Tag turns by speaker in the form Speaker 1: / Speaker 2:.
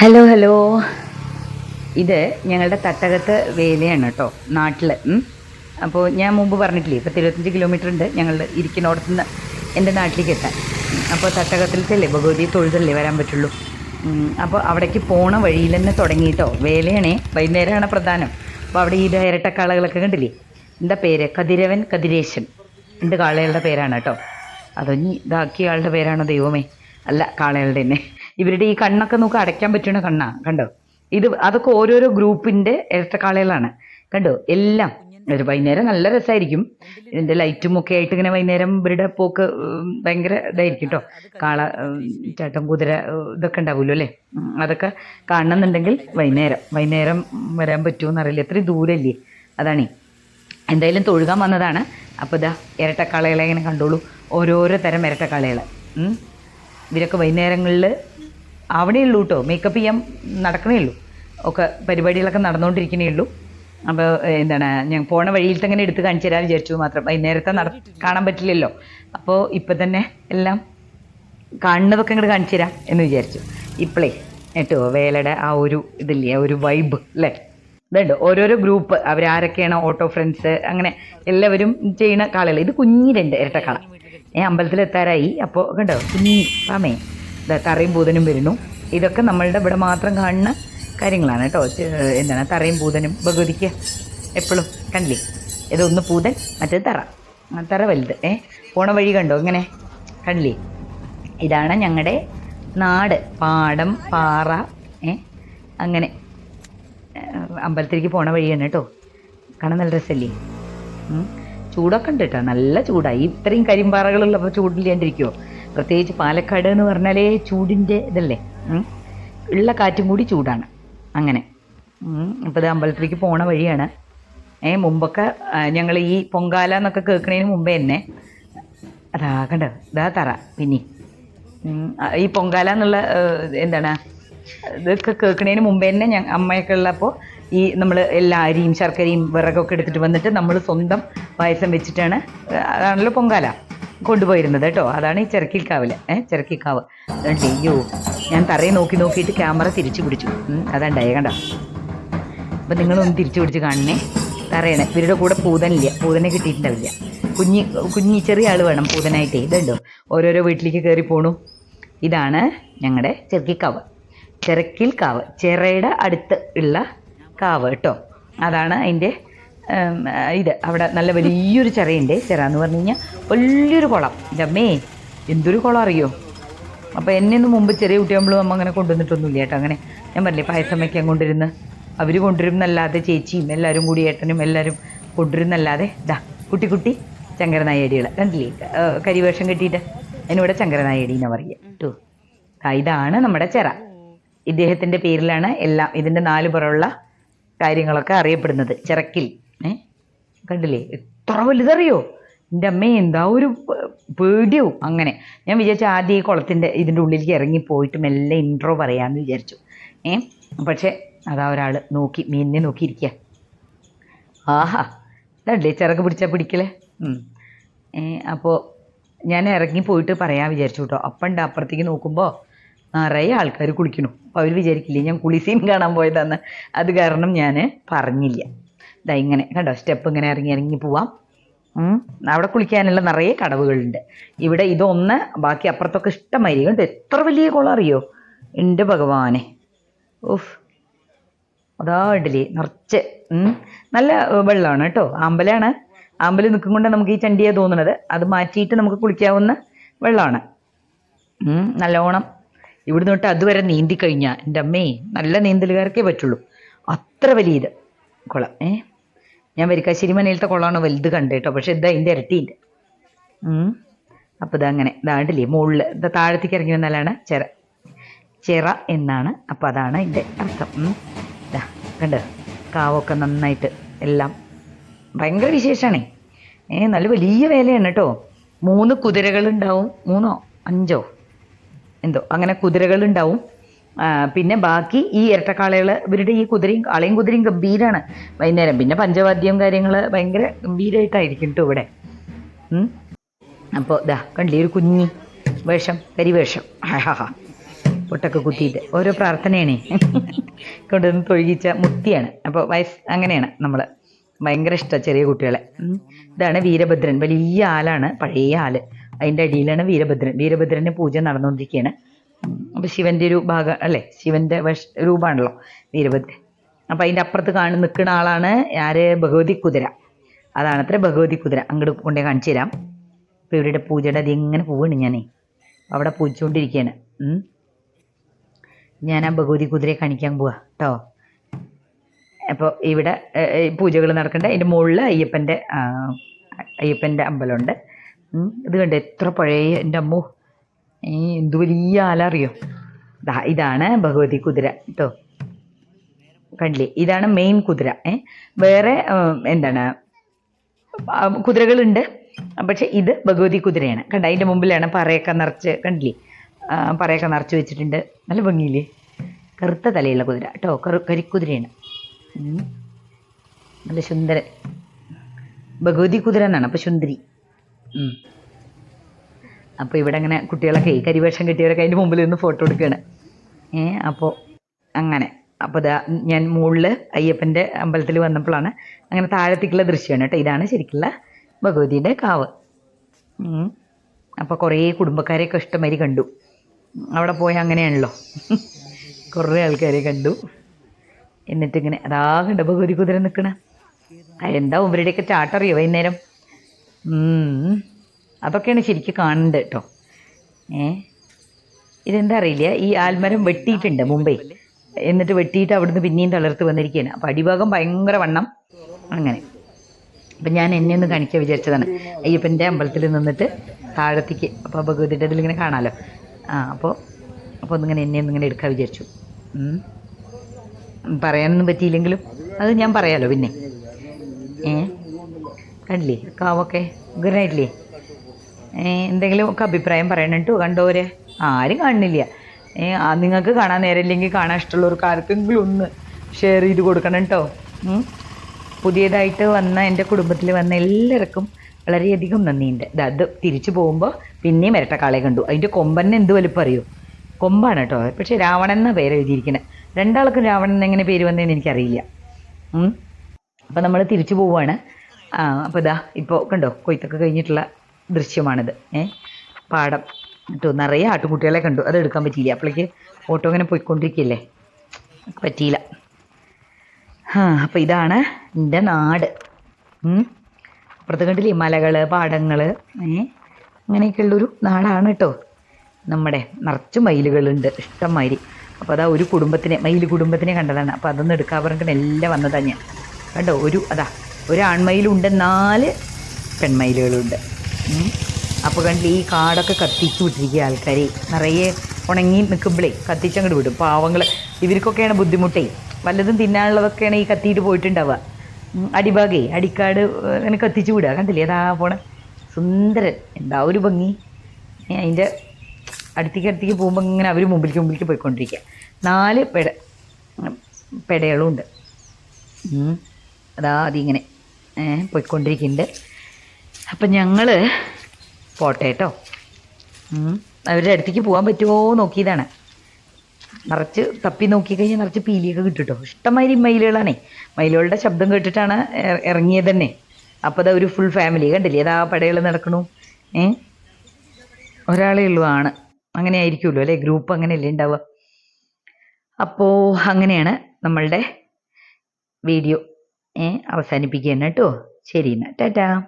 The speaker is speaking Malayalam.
Speaker 1: ഹലോ ഹലോ ഇത് ഞങ്ങളുടെ തട്ടകത്ത് വേലയാണ് കേട്ടോ നാട്ടിൽ അപ്പോൾ ഞാൻ മുമ്പ് പറഞ്ഞിട്ടില്ലേ ഇപ്പോൾ ഇരുപത്തഞ്ച് കിലോമീറ്റർ ഉണ്ട് ഞങ്ങൾ ഇരിക്കുന്നിടത്തു നിന്ന് എന്റെ നാട്ടിലേക്ക് എത്താൻ. അപ്പോൾ തട്ടകത്തിലല്ലേ ഭഗവതി തൊഴുതല്ലേ വരാൻ പറ്റുള്ളൂ. അപ്പോൾ അവിടേക്ക് പോണ വഴിയിൽ തന്നെ തുടങ്ങിയിട്ടോ വേലയാണേ വൈകുന്നേരമാണ് പ്രധാനം. അപ്പോൾ അവിടെ ഈ ഇരട്ട കാളകളൊക്കെ കണ്ടില്ലേ? എന്താ പേര്? കതിരവൻ കതിരേശൻ. രണ്ട് കാളകളുടെ പേരാണ് കേട്ടോ. അതൊഞ്ഞി ഇതാക്കിയ ആളുടെ പേരാണോ ദൈവമേ? അല്ല കാളകളുടെ തന്നെ. ഇവരുടെ ഈ കണ്ണൊക്കെ നമുക്ക് അടയ്ക്കാൻ പറ്റുന്ന കണ്ണാ കണ്ടോ? ഇത് അതൊക്കെ ഓരോരോ ഗ്രൂപ്പിന്റെ ഇരട്ട കണ്ടോ? എല്ലാം. ഒരു വൈകുന്നേരം നല്ല രസമായിരിക്കും ഇതിന്റെ ലൈറ്റും ഒക്കെ ആയിട്ട് ഇങ്ങനെ വൈകുന്നേരം ഇവരുടെ പോക്ക് ഭയങ്കര ഇതായിരിക്കും കേട്ടോ കാള ഉം, കുതിര ഇതൊക്കെ ഉണ്ടാവുമല്ലോ അല്ലേ? അതൊക്കെ കാണണമെന്നുണ്ടെങ്കിൽ വൈകുന്നേരം വൈകുന്നേരം വരാൻ പറ്റുമോ അറിയില്ല എത്രയും ദൂരല്ലേ? അതാണേ. എന്തായാലും തൊഴുകാൻ വന്നതാണ്. അപ്പോൾ ഇതാ ഇരട്ടക്കാളകളെ ഇങ്ങനെ കണ്ടോളൂ. ഓരോരോ തരം ഇരട്ടക്കാളകൾ ഇവരൊക്കെ വൈകുന്നേരങ്ങളിൽ അവിടെ ഉള്ളൂ കേട്ടോ മേക്കപ്പ് ചെയ്യാൻ നടക്കണേ ഉള്ളൂ ഒക്കെ പരിപാടികളൊക്കെ നടന്നുകൊണ്ടിരിക്കണേ ഉള്ളൂ അപ്പോൾ എന്താണ് ഞാൻ പോണ വഴിയിൽ തന്നെ എടുത്ത് കാണിച്ചു തരാൻ വിചാരിച്ചു. മാത്രം വൈകുന്നേരത്തെ നട കാണാൻ പറ്റില്ലല്ലോ. അപ്പോൾ ഇപ്പം തന്നെ എല്ലാം കാണുന്നതൊക്കെ ഇങ്ങോട്ട് കാണിച്ചു തരാം എന്ന് വിചാരിച്ചു. ഇപ്പോഴേ കേട്ടോ വേലയുടെ ആ ഒരു ഇതില്ലേ ആ ഒരു വൈബ് അല്ലേ ഇതുണ്ട് ഓരോരോ ഗ്രൂപ്പ് അവരാരൊക്കെയാണ് ഓട്ടോ ഫ്രണ്ട്സ് അങ്ങനെ എല്ലാവരും ചെയ്യുന്ന കാളകൾ ഇത് കുഞ്ഞിലുണ്ട് ഇരട്ടക്കാള ഏ അമ്പലത്തിലെത്താറായി. അപ്പോൾ കണ്ടോ കുഞ്ഞി പാമേ. തറയും പൂതനും വരുന്നു. ഇതൊക്കെ നമ്മളുടെ ഇവിടെ മാത്രം കാണുന്ന കാര്യങ്ങളാണ് കേട്ടോ. എന്താണ്? തറയും പൂതനും. ഭഗവതിക്ക് എപ്പോഴും കണ്ടില്ലേ? ഇതൊന്ന് പൂതൻ മറ്റേത് തറ. തറ വലുത്. ഏ? പോണ വഴി കണ്ടോ? ഇങ്ങനെ കണ്ടില്ലേ? ഇതാണ് ഞങ്ങളുടെ നാട്. പാടം പാറ ഏ? അങ്ങനെ. അമ്പലത്തിലേക്ക് പോണ വഴിയാണ് കേട്ടോ. കാണാൻ നല്ല രസമല്ലേ. ചൂടൊക്കെ ഉണ്ട് കേട്ടോ. നല്ല ചൂടായി ഇത്രയും കരിമ്പാറകളുള്ളപ്പോൾ ചൂടില്ലാണ്ടിരിക്കുമോ പ്രത്യേകിച്ച് പാലക്കാട് എന്ന് പറഞ്ഞാലേ ചൂടിന്റെ ഇതല്ലേ? ഉള്ള കാറ്റും കൂടി ചൂടാണ്. അങ്ങനെ. അപ്പോൾ ഇത് അമ്പലത്തിലേക്ക് പോണ വഴിയാണ്. ഏ മുമ്പൊക്കെ ഞങ്ങൾ ഈ പൊങ്കാല എന്നൊക്കെ കേൾക്കുന്നതിന് മുമ്പേ തന്നെ അതാ കണ്ടോ ഇതാ തറ പിന്നെ. ഈ പൊങ്കാല എന്നുള്ള എന്താണ്? ഇതൊക്കെ കേൾക്കുന്നതിന് മുമ്പേ തന്നെ ഞാൻ അമ്മയൊക്കെ ഉള്ളപ്പോൾ ഈ നമ്മൾ എല്ലാ അരിയും ശർക്കരയും വിറകൊക്കെ എടുത്തിട്ട് വന്നിട്ട് നമ്മൾ സ്വന്തം പായസം വെച്ചിട്ടാണ് അതാണല്ലോ പൊങ്കാല. കൊണ്ടുപോയിരുന്നത് കേട്ടോ. അതാണ് ഈ ചെറുക്കിൽക്കാവിൽ ഏഹ് ചെറുക്കിക്കാവ് അതുകൊണ്ട് അയ്യോ ഞാൻ തറയെ നോക്കി നോക്കിയിട്ട് ക്യാമറ തിരിച്ചു പിടിച്ചു. അതുണ്ടായ കണ്ട? അപ്പം നിങ്ങളൊന്ന് തിരിച്ചു പിടിച്ച് കാണണേ. തറയണേ. ഇവരുടെ കൂടെ പൂതനില്ല. പൂതനെ കിട്ടിയിട്ടുണ്ടാവില്ല. കുഞ്ഞി കുഞ്ഞി ചെറിയ ആൾ വേണം പൂതനായിട്ടേ. ഇതുണ്ടോ ഓരോരോ വീട്ടിലേക്ക് കയറി പോണു. ഇതാണ് ഞങ്ങളുടെ ചെറുക്കിക്കാവ് ചെറുക്കിൽ കാവ്. ചെറയുടെ അടുത്ത് ഉള്ള കാവ് കേട്ടോ. അതാണ് അതിന്റെ ഇത് അവിടെ നല്ല വലിയൊരു ചിറയുണ്ട്. ചിറ എന്ന് പറഞ്ഞു കഴിഞ്ഞാൽ വലിയൊരു കുളം. ജമ്മേ എന്തൊരു കുളം അറിയോ? അപ്പോൾ എന്നെ ഒന്നും മുമ്പ് ചെറിയ കുട്ടിയാകുമ്പോൾ അമ്മ അങ്ങനെ കൊണ്ടുവന്നിട്ടൊന്നുമില്ല കേട്ടോ. അങ്ങനെ ഞാൻ പറഞ്ഞില്ലേ പായസം വയ്ക്കാൻ കൊണ്ടിരുന്ന് അവർ കൊണ്ടുവരുന്നല്ലാതെ ചേച്ചിയും എല്ലാവരും കൂടി ഏട്ടനും എല്ലാവരും കൊണ്ടുവരുന്നല്ലാതെ ദാ കുട്ടി കുട്ടി ചങ്കരനായടികൾ കണ്ടില്ലേ കരിവേഷം കെട്ടിയിട്ട്? അതിനിവിടെ ചങ്കരനായടി എന്നാ പറയുക കേട്ടോ ഇതാണ് നമ്മുടെ ചിറ. ഇദ്ദേഹത്തിന്റെ പേരിലാണ് എല്ലാം ഇതിന്റെ നാല് പുറമുള്ള കാര്യങ്ങളൊക്കെ അറിയപ്പെടുന്നത് ചിറക്കിൽ. ഏ? കണ്ടില്ലേ? എത്ര വലുതറിയോ? എന്റെ അമ്മ എന്താ ഒരു പേടിയോ അങ്ങനെ. ഞാൻ വിചാരിച്ചു ആദ്യം ഈ കുളത്തിന്റെ ഇതിന്റെ ഉള്ളിലേക്ക് ഇറങ്ങി പോയിട്ട് മെല്ലെ ഇൻട്രോ പറയാമെന്ന് വിചാരിച്ചു. ഏ? പക്ഷേ അതാ ഒരാൾ നോക്കി മീനിനെ നോക്കിയിരിക്കുക ആഹാ ഇതല്ലേ ചിറക് പിടിച്ചാൽ പിടിക്കലേ? അപ്പോൾ ഞാൻ ഇറങ്ങി പോയിട്ട് പറയാൻ വിചാരിച്ചു കേട്ടോ. അപ്പണ്ട് അപ്പുറത്തേക്ക് നോക്കുമ്പോൾ നിറയെ ആൾക്കാർ കുളിക്കണു അപ്പോൾ അവർ വിചാരിക്കില്ലേ ഞാൻ കുളിസീൻ കാണാൻ പോയതാന്ന്. അത് കാരണം ഞാൻ പറഞ്ഞില്ല. ഇതാ ഇങ്ങനെ കണ്ടോ? സ്റ്റെപ്പ് ഇങ്ങനെ ഇറങ്ങി ഇറങ്ങി പോവാം. അവിടെ കുളിക്കാനുള്ള നിറയെ കടവുകളുണ്ട്. ഇവിടെ ഇതൊന്ന് ബാക്കി അപ്പുറത്തൊക്കെ ഇഷ്ടമായി കണ്ടോ? എത്ര വലിയ കുളം അറിയോ? എന്റെ ഭഗവാനെ. ഓഫ് അതാ ഇഡലി നിറച്ച്. നല്ല വെള്ളമാണ് കേട്ടോ. ആമ്പലാണ്. ആമ്പൽ നിൽക്കും കൊണ്ട് നമുക്ക് ഈ ചണ്ടിയെ തോന്നുന്നത് അത് മാറ്റിയിട്ട് നമുക്ക് കുളിക്കാവുന്ന വെള്ളമാണ്. നല്ലോണം. ഇവിടുന്ന് തൊട്ട് അതുവരെ നീന്തി കഴിഞ്ഞാൽ എന്റെ അമ്മേ നല്ല നീന്തലുകാർക്കേ പറ്റുള്ളൂ. അത്ര വലിയ ഇത് കുളം ഏ? ഞാൻ വരിക്കാശ്ശേരി മനയിലത്തെ കൊള്ളാണ്? വലുത് കണ്ടേട്ടോ പക്ഷെ ഇതാ അതിന്റെ ഇരട്ടിയുണ്ട് അപ്പോൾ ഇതങ്ങനെ ഇതാണ്ടില്ലേ മുകളിൽ ഇതാ താഴത്തേക്ക് ഇറങ്ങി വന്നാലാണ് ചിറ. ചിറ എന്നാണ്. അപ്പോൾ അതാണ് ഇതിന്റെ അർത്ഥം. ദാ കണ്ട്? കാവൊക്കെ നന്നായിട്ട് എല്ലാം. ഭയങ്കര വിശേഷമാണേ ഏ നല്ല വലിയ വേലയാണ് കേട്ടോ. മൂന്ന് കുതിരകളുണ്ടാവും. മൂന്നോ? അഞ്ചോ? എന്തോ? അങ്ങനെ കുതിരകളുണ്ടാവും. പിന്നെ ബാക്കി ഈ ഇരട്ടക്കാളകൾ ഇവരുടെ ഈ കുതിരയും കാളയും കുതിരയും ഗംഭീരമാണ് വൈകുന്നേരം. പിന്നെ പഞ്ചവാദ്യം കാര്യങ്ങൾ ഭയങ്കര ഗംഭീരമായിട്ടായിരിക്കും കേട്ടോ ഇവിടെ. അപ്പോൾ ഇതാ കണ്ടില്ലേ ഒരു കുഞ്ഞി വേഷം കരിവേഷം. പൊട്ടൊക്കെ കുത്തിയിട്ട് ഓരോ പ്രാർത്ഥനയാണേ. കൊണ്ടുവന്ന് തൊഴുകിച്ച മുത്തിയാണ്. അപ്പോൾ വയസ്സ് അങ്ങനെയാണ് നമ്മൾ ഭയങ്കര ഇഷ്ടമാണ് ചെറിയ കുട്ടികളെ. ഇതാണ് വീരഭദ്രൻ. വലിയ ആലാണ് പഴയ ആൽ അതിന്റെ അടിയിലാണ് വീരഭദ്രൻ. വീരഭദ്രന്റെ പൂജ നടന്നുകൊണ്ടിരിക്കുകയാണ് അപ്പോൾ ശിവന്റെ ഒരു ഭാഗം അല്ലേ? ശിവന്റെ വശ രൂപമാണല്ലോ വീരഭദ്രൻ അപ്പോൾ അതിന്റെ അപ്പുറത്ത് കാണി നിൽക്കുന്ന ആളാണ് ആര്? ഭഗവതി കുതിര. അതാണ് അത്ര ഭഗവതി കുതിര. അങ്ങോട്ട് കൊണ്ടേ കാണിച്ചു തരാം. ഇപ്പൊ ഇവരുടെ പൂജയുടെ അത് എങ്ങനെ പോവാണ് ഞാനേ? അവിടെ പൂജിച്ചുകൊണ്ടിരിക്കുകയാണ്. ഞാൻ ആ ഭഗവതി കുതിരയെ കാണിക്കാൻ പോവാ കേട്ടോ അപ്പോൾ ഇവിടെ പൂജകൾ നടക്കണ്ട? അതിന്റെ മുകളിൽ അയ്യപ്പന്റെ അയ്യപ്പന്റെ അമ്പലമുണ്ട്. ഇത് കണ്ട്? എത്ര പഴയ എന്റെ അമ്മോ ഏ എന്ത് വലിയ ആലറിയോ ദാ ഇതാണ് ഭഗവതി കുതിര കേട്ടോ കണ്ടില്ലേ? ഇതാണ് മെയിൻ കുതിര ഏ. വേറെ എന്താണ് കുതിരകളുണ്ട്. പക്ഷെ ഇത് ഭഗവതി കുതിരയാണ്. കണ്ട അതിന്റെ മുമ്പിലാണ് പറയൊക്കെ നിറച്ച് കണ്ടില്ലേ? പറയൊക്കെ നിറച്ച് വെച്ചിട്ടുണ്ട്. നല്ല ഭംഗിയില്ലേ? കറുത്ത തലയുള്ള കുതിര കേട്ടോ കറു കരിക്കുതിരയാണ്. നല്ല സുന്ദര ഭഗവതി കുതിര എന്നാണ് അപ്പോൾ സുന്ദരി. അപ്പോൾ ഇവിടെ അങ്ങനെ കുട്ടികളൊക്കെ ഈ കരിവേഷം കിട്ടിയവരൊക്കെ അതിന്റെ മുമ്പിൽ നിന്ന് ഫോട്ടോ എടുക്കുകയാണ് ഏ അപ്പോൾ അങ്ങനെ. അപ്പോൾ ഇതാ ഞാൻ മുകളിൽ അയ്യപ്പന്റെ അമ്പലത്തിൽ വന്നപ്പോഴാണ് അങ്ങനെ താഴത്തേക്കുള്ള ദൃശ്യമാണ് കേട്ടോ. ഇതാണ് ശരിക്കുള്ള ഭഗവതിയുടെ കാവ്. അപ്പോൾ കുറേ കുടുംബക്കാരെയൊക്കെ ഇഷ്ടമാതിരി കണ്ടു. അവിടെ പോയാൽ അങ്ങനെയാണല്ലോ. കുറേ ആൾക്കാരെ കണ്ടു. എന്നിട്ട് ഇങ്ങനെ അതാ കണ്ട ഭഗവതി കുതിര നിൽക്കണ എന്താ ഇവരുടെയൊക്കെ ചാട്ടറിയോ വൈകുന്നേരം. അതൊക്കെയാണ് ശരിക്കും കാണേണ്ടത് കേട്ടോ ഏ? ഇതെന്താ അറിയില്ല. ഈ ആൽമരം വെട്ടിയിട്ടുണ്ട് മുംബൈ എന്നിട്ട് വെട്ടിയിട്ട് അവിടുന്ന് പിന്നെയും തളർത്ത് വന്നിരിക്കുകയാണ് അപ്പോൾ അടിഭാഗം ഭയങ്കര വണ്ണം. അങ്ങനെ. അപ്പം ഞാൻ എന്നെ ഒന്ന് കാണിക്കാൻ വിചാരിച്ചതാണ്. അയ്യപ്പന്റെ അമ്പലത്തിൽ നിന്നിട്ട് താഴത്തേക്ക്. അപ്പോൾ ഭഗവതിയുടെ ഇതിലിങ്ങനെ കാണാമല്ലോ ആ അപ്പോൾ അപ്പോൾ ഒന്നിങ്ങനെ എന്നെ ഒന്നിങ്ങനെ എടുക്കാൻ വിചാരിച്ചു. പറയാനൊന്നും പറ്റിയില്ലെങ്കിലും അത് ഞാൻ പറയാലോ പിന്നെ. ഏ? കണ്ടില്ലേ? കാവൊക്കെ? ഗുണമായിട്ടില്ലേ ഏ എന്തെങ്കിലും ഒക്കെ അഭിപ്രായം പറയണം കേട്ടോ കണ്ടോരെ ആരും കാണുന്നില്ല. നിങ്ങൾക്ക് കാണാൻ നേരമില്ലെങ്കിൽ കാണാൻ ഇഷ്ടമുള്ളവർക്ക് ആർക്കെങ്കിലും ഒന്ന് ഷെയർ ചെയ്ത് കൊടുക്കണം കേട്ടോ പുതിയതായിട്ട് വന്ന എന്റെ കുടുംബത്തിൽ വന്ന എല്ലാവർക്കും വളരെയധികം നന്ദിയുണ്ട്. അത് തിരിച്ചു പോകുമ്പോൾ പിന്നെയും ഇരട്ടക്കാളെ കണ്ടു. അതിന്റെ കൊമ്പന്നെ എന്ത് വലിപ്പം അറിയോ? കൊമ്പാണ് കേട്ടോ പക്ഷേ രാവണൻ എന്ന പേര് എഴുതിയിരിക്കുന്നത് രണ്ടാൾക്കും രാവണൻ എങ്ങനെ പേര് വന്നതെന്ന് എനിക്കറിയില്ല. അപ്പം അപ്പോൾ നമ്മൾ തിരിച്ചു പോവുകയാണ് ആ അപ്പോൾ ഇതാ ഇപ്പോൾ കണ്ടോ കൊയ്ത്തൊക്കെ കഴിഞ്ഞിട്ടുള്ള ദൃശ്യമാണിത്. ഏ? പാടം. കേട്ടോ നിറയെ ആട്ടുകുട്ടികളെ കണ്ടു. അത് എടുക്കാൻ പറ്റിയില്ല. അപ്പോഴേക്ക് ഓട്ടോ ഇങ്ങനെ പോയിക്കൊണ്ടിരിക്കില്ലേ പറ്റിയില്ല. ആ അപ്പോൾ ഇതാണ് എന്റെ നാട്. അപ്പുറത്ത് കണ്ടില്ലേ മലകൾ പാടങ്ങൾ ഏ? അങ്ങനെയൊക്കെയുള്ളൊരു നാടാണ് കേട്ടോ നമ്മുടെ നിറച്ച് മയിലുകളുണ്ട്. ഇഷ്ടംമാതിരി അപ്പോൾ അതാ ഒരു കുടുംബത്തിനെ മയിൽ കുടുംബത്തിനെ കണ്ടതാണ്. അപ്പോൾ അതൊന്നും എടുക്കാൻ പറഞ്ഞിട്ട് എല്ലാം വന്നതാണ് ഞാൻ. കണ്ടോ? ഒരു അതാ ഒരു ആൺമയിലുണ്ട് നാല് പെൺമയിലുകളുണ്ട്. അപ്പോൾ കണ്ടില്ലേ ഈ കാടൊക്കെ കത്തിച്ചു വിട്ടിരിക്കുക ആൾക്കാർ നിറയെ ഉണങ്ങി നിൽക്കുമ്പോഴേ കത്തിച്ചങ്ങോട്ട് വിടും. പാവങ്ങൾ ഇവർക്കൊക്കെയാണ് ബുദ്ധിമുട്ടേ. വല്ലതും തിന്നാനുള്ളതൊക്കെയാണ് ഈ കത്തിയിട്ട് പോയിട്ടുണ്ടാവുക. അടിഭാഗേ അടിക്കാട് അങ്ങനെ കത്തിച്ചു വിടുക. കണ്ടില്ലേ അതാ പോണ. സുന്ദരൻ. എന്താ ഒരു ഭംഗി. അതിന്റെ അടുത്തേക്ക് അടുത്തേക്ക് പോകുമ്പോൾ ഇങ്ങനെ അവർ മുമ്പിലേക്ക് മുമ്പിലേക്ക് പോയിക്കൊണ്ടിരിക്കുക. നാല് പെട പെടകളും ഉണ്ട് അതാ അതിങ്ങനെ പോയിക്കൊണ്ടിരിക്കുന്നുണ്ട്. അപ്പം ഞങ്ങൾ പോട്ടെ കേട്ടോ. അവരുടെ അടുത്തേക്ക് പോകാൻ പറ്റുമോ നോക്കിയതാണ്. നിറച്ച് തപ്പി നോക്കി കഴിഞ്ഞാൽ നിറച്ച് പീലിയൊക്കെ കിട്ടും കേട്ടോ ഇഷ്ടമാതിരി മയിലുകളാണേ. മയിലുകളുടെ ശബ്ദം കേട്ടിട്ടാണ് ഇറ- ഇറങ്ങിയത് തന്നെ അപ്പോൾ അതാ ഒരു ഫുൾ ഫാമിലി കണ്ടില്ലേ? അതാ പടകൾ നടക്കണു. ഏ? ഒരാളേ ഉള്ളൂ ആണ്. അങ്ങനെ ആയിരിക്കുമല്ലോ അല്ലേ? ഗ്രൂപ്പ് അങ്ങനെയല്ലേ ഉണ്ടാവുക. അപ്പോൾ അങ്ങനെയാണ് നമ്മളുടെ വീഡിയോ. ഏ? അവസാനിപ്പിക്കുകയാണ് കേട്ടോ. ശരി എന്നാൽ ടാറ്റാ.